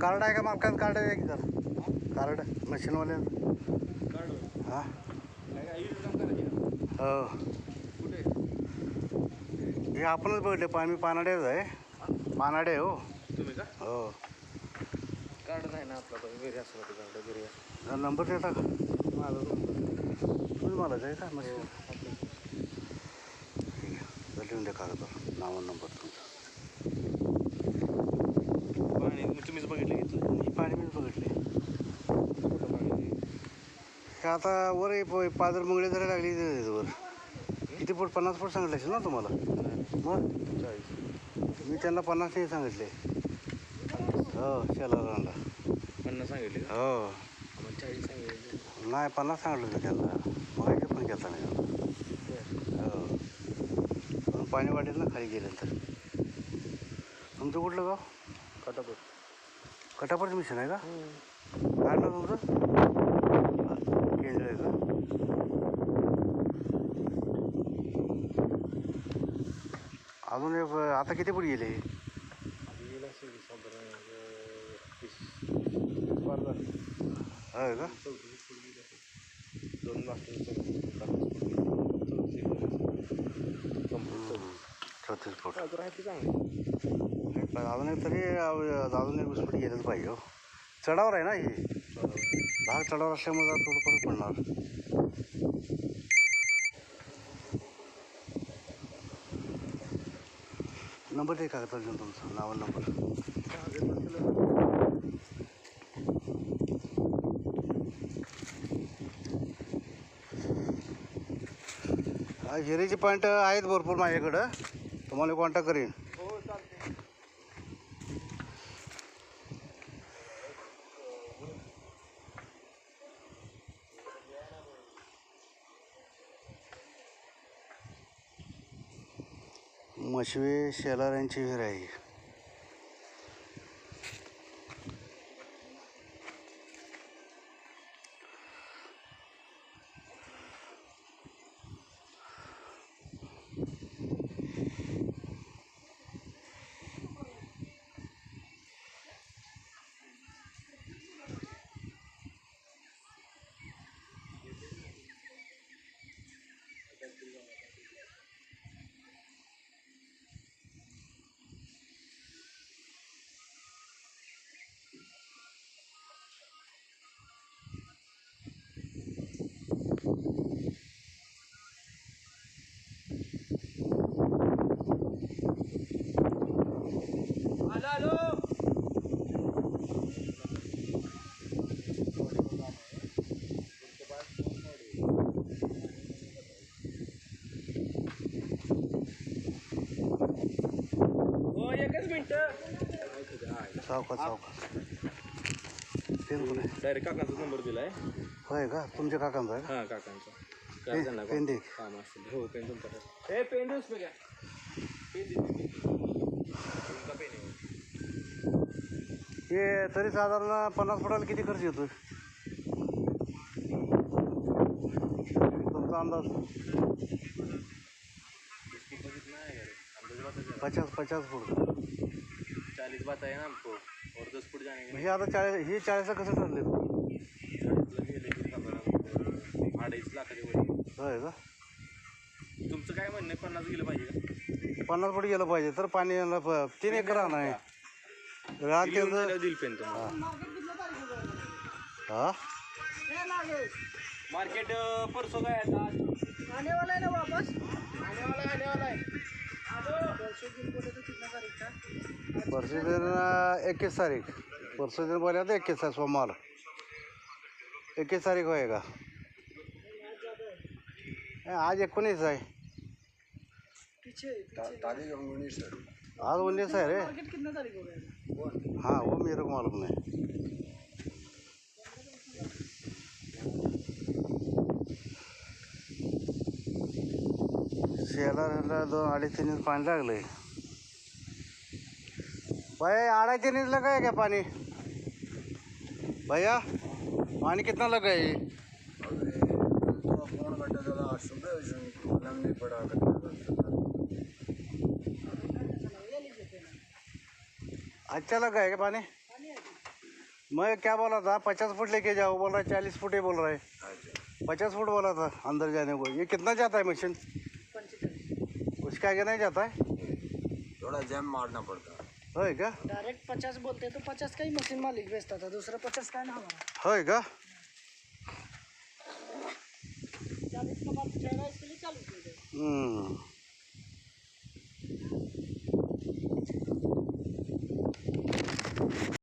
Card आहे का मालकाचं? Card आहे का कार्ड? मशीनवाले हां. हो. कुठे हे आपणच बघितले पण मी पानाड्याच आहे. पानाडे हो. तुम्ही का? हो. कार्ड नाही ना आपला घरी असला तो कार्ड घरी नंबर देता का? माझा. तुम्ही मला जाय का मशीन. हो, द्या कागदवर. नाव नंबर तुमचा. पाणी तुम्हीच बघितलं घेतलं पाणी मीच बघितले हे आता वर हे प- पादर मुंगळे जरा लागली वर. किती फूट? पन्नास फूट सांगितले असेल ना तुम्हाला? मग? चाळीस. मी त्यांना पन्नास नाही सांगितले. हो शेलारांना पन्नास सांगितले हो. चाळीस सांगितले. नाही पन्नास सांगितलं होतं त्यांना. मग पण घेता नाही पण पाणी वाढेल ना खाली गेल्यानंतर तुमचं कुठलं गाव? कटापट कटापडचं मिशन आहे का? काय नाव तुमचं? केंद्र आहे का? अजून एक आता किती फूट गेले? गेला असेल की साधारण छत्तीस फूट तर आहे ते चांगलं एक पाय- अजून एक तरी अव- अजून एक वीस फूट गेलंच पाहिजे हो. चढावर आहे ना हे? भाग चढावर असल्यामुळे जरा थोडं फरक पडणार. नंबर दे कागदावर घेऊन तुमचा नाव आणि नंबर. हिरेचे पॉईंट आहेत भरपूर माझ्याकडं. तुम्हाला कॉन्टॅक्ट करीन. मशवे शेलार यांची विहीर आहे चौका ते पण आहे डायरेक्ट काकांचा नंबर दिलाय. होय का? तुमच्या काकांचा आहे हा काकांचा. पे- काय त्यांना पेन दे. हो पेन तुमच्याकडे ए पेन देऊस घ्या. पेन दे तुमचा पेन आहे. हे तरी साधारण पन्नास फुटाला किती खर्च येतोय? तुमचा अंदाज? पचास पचास फूट चालीस बताया ना हमको और दस फुट जाने के हे आता चाळीस हे चाळीसला कसं ठरले? चाळीसला गेले की साधारण अडीच लाखाच्या वर. होय का? तुमचं काय म्हणणं आहे? पन्नास गेलं पाहिजे का? पन्नास फूट गेलं पाहिजे तर पाणी यायला प- तीन एकर राहणार आहे त्याचं झाल्यावर देईल पेन तुम्हाला. हा? मार्केट परसों काय आता आने वाला है ना वापस? आने वाला आने वाला है परसों दिन तो इक्कीस तारीख. परसों दिन बोला था इक्कीस तारीख सोमवार. इक्कीस तारीख होएगा ए, आज एकोणीस आहे. आज उन्नीस है रे. हाँ वो मेरे को मालूम नहीं. शेलारला दोन अडीच तीन पाणी लागलंय. भाई अढ़ाई तीन इंच लगा है क्या पानी भैया पानी कितना लगा है? अच्छा लगा है क्या पानी मैं क्या बोला था पचास फुट लेके जाओ बोल रहा है चालीस फुट ही बोल रहा है. पचास फुट बोला था अंदर जाने को. ये कितना जाता है मशीन? उसके आगे नहीं जाता है? थोड़ा जैम मारना पड़ता है। होय का? डायरेक्ट पचास बोलते तो पचास का ही मशीन मालिक बेचता था दूसरा पचास का ना हमारा होय का? चालीस का माल जाएगा इसके लिए चालीस हम्म.